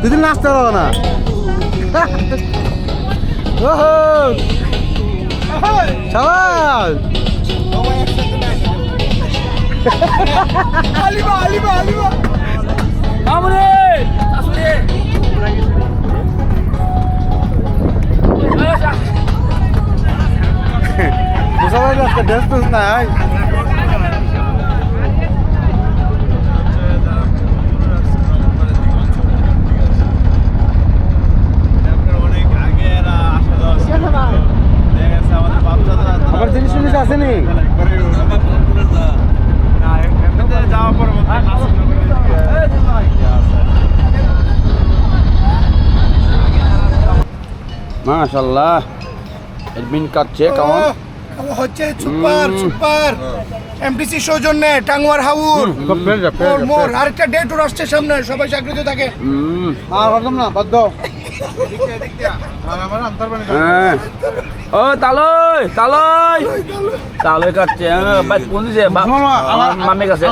দুদিন নাচতে পারব না। আমরে। আসলে আজকে ড্রেস ট্রেস নাই। আমার জিনিস জিনিস আসেনি। মাশাল্লাহ এডমিন কাটছে কেমন? হচ্ছে সুপার। সুপার। এমটিসি সৌজন্যে টাঙ্গুয়ার হাউর। মোর মোর আরেকটা ডেট ওর আসছে সামনে সবাই চাকরিত থাকে। হুম। আর পারতাম না দাও। হ্যাঁ। ও কাটছে হ্যাঁ, ভাই বা- আমার মামি কাছে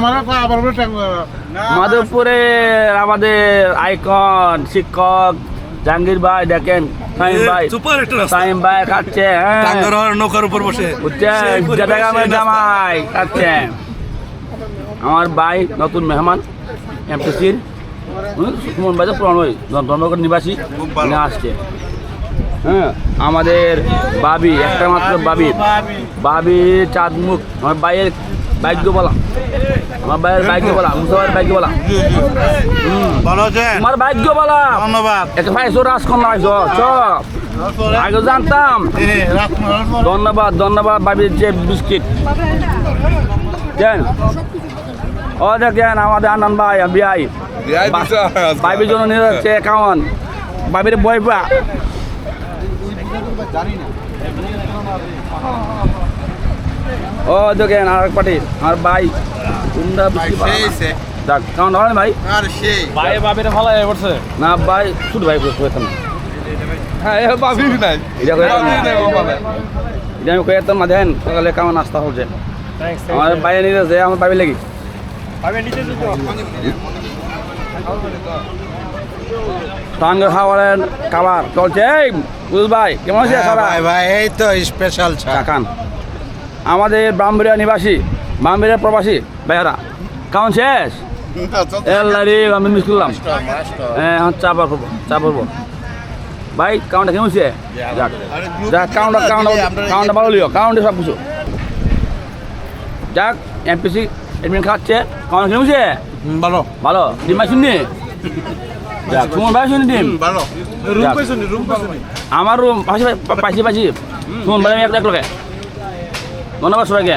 মাধবপুরের আমাদের আইকন শিক্ষক জাহাঙ্গীর ভাই দেখেন সাইম ভাই। সুপার একটা সাইম ভাই কাটছে হ্যাঁ। নৌকার উপর বসে। জামাই কাটছে। আমার ভাই নতুন মেহমান এমপিসির সুমন ভাই তো ধর্মগর নিবাসী আসছে। হ্যাঁ? আমাদের বাবি একটা মাত্র বাবি। বাবি চাঁদমুখ আমার ভাইয়ের ভাগ্য বলা। আমার ভাইয়ের ভাগ্য বলা মুসাফের ভাগ্য বলা। তোমার ভাগ্য বলা। ধন্যবাদ। একটা পাইছো রাজকন্যা পাইছো চপ আগে জানতাম। ধন্যবাদ ধন্যবাদ বাবির যে বিস্কিট। দেন। ও দেখেন আমাদের আনন্দ ভাই বিআই। বাইবের জন্য নিয়ে যাচ্ছে বাইবের বই পা। ও দেখেন আর এক পার্টি আমার ভাই তোমরা যাক কেমন হয় ভাই ভাই বাবির ভালো হয়ে পড়ছে না ভাই ছোট ভাই হ্যাঁ বাবি নাই এটা আমি কইতাম না দেন সকালে কেমন নাস্তা হচ্ছে আমার বাইরে নিয়ে যাচ্ছে আমার বাইরে লাগি খাবার চলছে। এই বুঝ ভাই কেমন আছে ভাই ভাই এই তো স্পেশাল চা। আমাদের ব্রাহ্মণিয়া নিবাসী ব্রাহ্মণিয়া প্রবাসী ভাইয়ারা কেমন শেষ এল্লা রে আমি মিস করলাম। হ্যাঁ চা পারব চা পারব ভাই কাউন্টটা কেমন হচ্ছে? যাক কাউন্টটা কাউন্টটা কাউন্টটা ভালো লিও কাউন্টে সব কিছু। যাক এমপিসি এডমিন খাচ্ছে। কাউন্ট কেমন হচ্ছে? ভালো। ভালো। ডিম ভাই শুননি? যাক। তোমার ভাই শুনি ডিম আমার রুম পাশে পাশে পাশে তোমার ভাই আমি এক এক লোকে। ধন্যবাদ সবাইকে।